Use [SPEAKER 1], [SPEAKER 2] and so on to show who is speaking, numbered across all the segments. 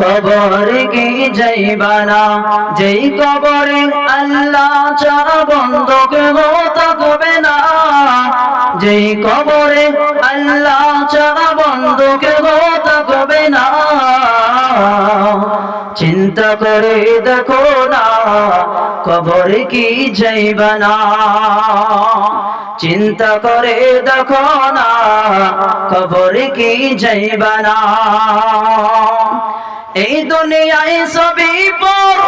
[SPEAKER 1] কবর কি যাইবানা যেই কবরে আল্লাহ ছাড়া বন্ধকে থাকবে না। যেই কবরে আল্লাহ ছাড়া বন্ধকে থাকবে না। চিন্তা করে দেখো না, কবর কি যাইবানা চিন্তা করে দেখো না, কবর কি যাইবানা এই দুনিয়ায় সবই পর।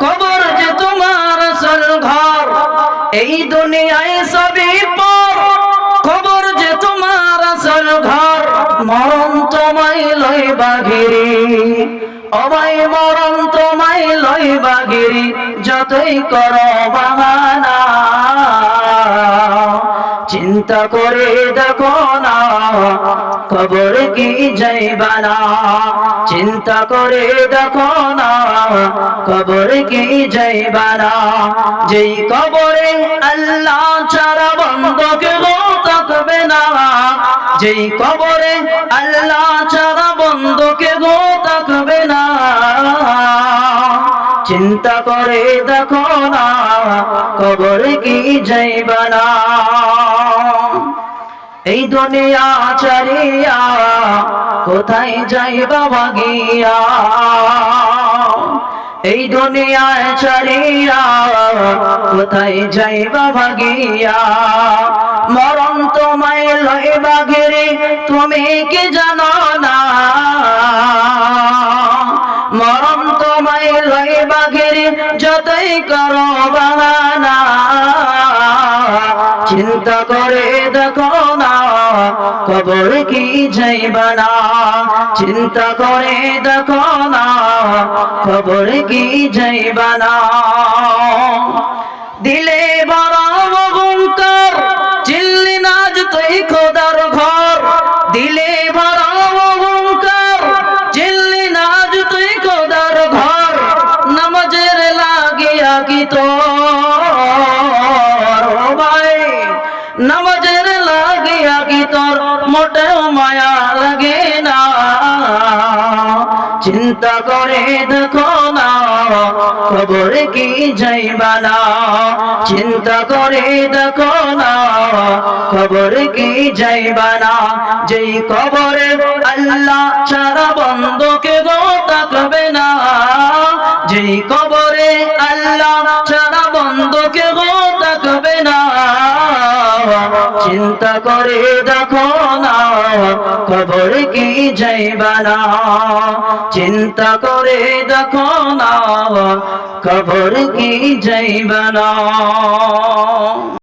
[SPEAKER 1] কবর যে তোমার আসল ঘর। এই দুনিয়ায় সবই পর। কবর যে তোমার আসল ঘর। মরণ তোমায় লই বাঘিরি। অবাই মরণ তোমায় লই বাঘিরি। যতই করো বাহানা। চিন্তা করে দেখো না। কবর কি যাইবানা চিন্তা করে দেখো না, কবর কি যাইবানা যেই কবরে আল্লাহ ছাড়া বন্ধকে থাকবে না, যেই কবরে আল্লাহ ছাড়া বন্ধকে গো থাকবে না। চিন্তা করে দেখো না, কবর কি যাইবানা এই দুনিয়া চারিয়া কোথায় যাইবা ভাগিয়া এই দুনিয়ায় চারিয়া কোথায় যাইবা ভাগিয়া মরণ তোমায় লইবা ঘিরে তুমি কি জানো না? মরণ তোমায় লইবা ঘিরে যতই করো বাহানা। চিন্তা করে দেখো না। কবর কি যাইবা না চিন্তা করে দেখো না, কবর কি যাইবা না দিলে বড় অহংকার চিল্লি নাজ তুই খোদার লাগে না। চিন্তা করে দেখো না, খবর কি যাইবা না। চিন্তা করে দেখো না, খবর কি যাইবা না। যেই খবরে আল্লাহ ছাড়া বন্ধকে গো থাকবে না। যেই খবরে আল্লাহ চিন্তা করে দেখো না খবর কি যাইবা না চিন্তা করে দেখো না খবর কি যাইবা না